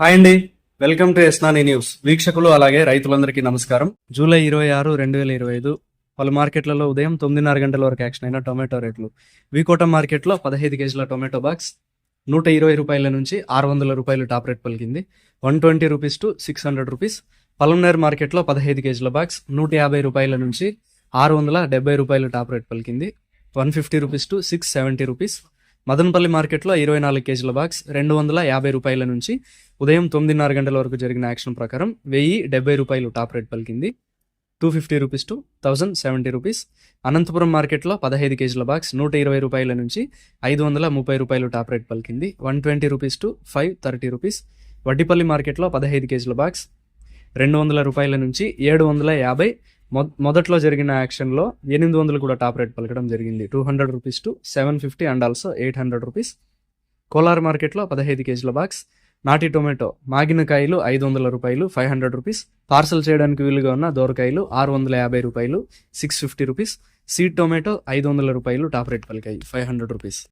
Hi అండి. Welcome to ఎస్నాని news. వీక్షకులు అలాగే రైతులందరికీ నమస్కారం. జూలై ఇరవై ఆరు రెండు వేల ఇరవై ఐదు పలు మార్కెట్లలో ఉదయం తొమ్మిదిన్నర గంటల వరకు యాక్షన్ అయిన టొమాటో రేట్లు. వికోట మార్కెట్లో పదహైదు కేజీల టొమాటో బాక్స్ నూట ఇరవై రూపాయల నుంచి ఆరు వందల రూపాయలు టాప్ రేట్ పలికింది. One twenty rupees to six hundred rupees. Palamaner మార్కెట్లో పదహైదు కేజీల బాక్స్ నూట యాభై రూపాయల నుంచి ఆరు వందల డెబ్బై రూపాయలు టాప్ రేట్ పలికింది. One fifty rupees to six seventy rupees. Madanapalle మార్కెట్లో ఇరవై నాలుగు కేజీల బాక్స్ రెండు వందల యాభై రూపాయల నుంచి ఉదయం తొమ్మిదిన్నర గంటల వరకు జరిగిన యాక్షన్ ప్రకారం వెయ్యి డెబ్బై రూపాయలు టాప్ రేట్ పలికింది. Two fifty rupees to thousand seventy rupees. Anantapuram మార్కెట్లో పదహైదు కేజీల బాక్స్ నూట ఇరవై రూపాయల నుంచి ఐదు వందల ముప్పై రూపాయలు టాప్ రేట్ పలికింది. One twenty rupees to five thirty rupees. Vaddipalli మార్కెట్లో పదహైదు కేజీల బాక్స్ రెండు వందల రూపాయల నుంచి ఏడు వందల యాభై. మొ- మొదట్లో జరిగిన యాక్షన్లో ఎనిమిది వందలు కూడా టాప్ రేట్ పలకడం జరిగింది. Two hundred rupees to seven fifty and also eight hundred rupees. Kolar మార్కెట్లో పదహైదు కేజీల బాక్స్ నాటి టొమాటో మాగిన కాయలు ఐదు వందల రూపాయలు ఫైవ్ హండ్రెడ్ రూపీస్. పార్సల్ చేయడానికి వీలుగా ఉన్న దోరకాయలు ఆరు వందల యాభై రూపాయలు six fifty rupees. Seed tomato ఐదు వందల రూపాయలు టాప్ రేట్ పలికాయి ఫైవ్ హండ్రెడ్ రూపీస్.